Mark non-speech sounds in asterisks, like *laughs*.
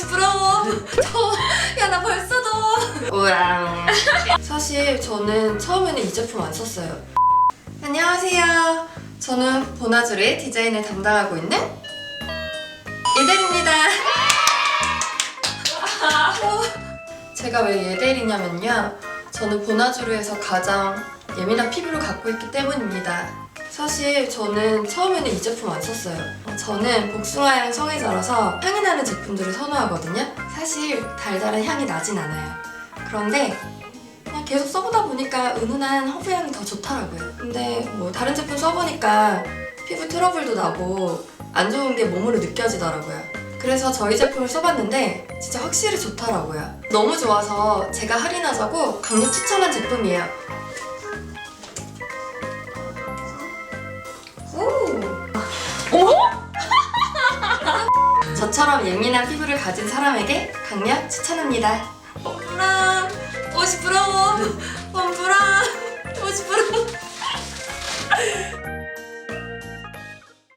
50 부러워. *laughs* 저, 야, 나 벌써 더워. 우랑. 사실 저는 처음에는 이 제품 안 썼어요. 안녕하세요. 저는 보나주의 디자인을 담당하고 있는 예델입니다. 어, *laughs* 제가 왜 예델이냐면요. 저는 보나주르에서 가장 예민한 피부를 갖고 있기 때문입니다. 사실 저는 처음에는 이 제품 안 썼어요. 저는 복숭아향 성애자라서 향이 나는 제품들을 선호하거든요. 사실 달달한 향이 나진 않아요. 그런데 그냥 계속 써보다 보니까 은은한 허브향이 더 좋더라고요. 근데 뭐 다른 제품 써보니까 피부 트러블도 나고 안 좋은 게 몸으로 느껴지더라고요. 그래서 저희 제품을 써봤는데 진짜 확실히 좋더라고요. 너무 좋아서 제가 할인하자고 강력 추천한 제품이에요. 저처럼 예민한 피부를 가진 사람에게 강력 추천합니다. 엄브랑 50 부러워. 엄브랑 50 부러워.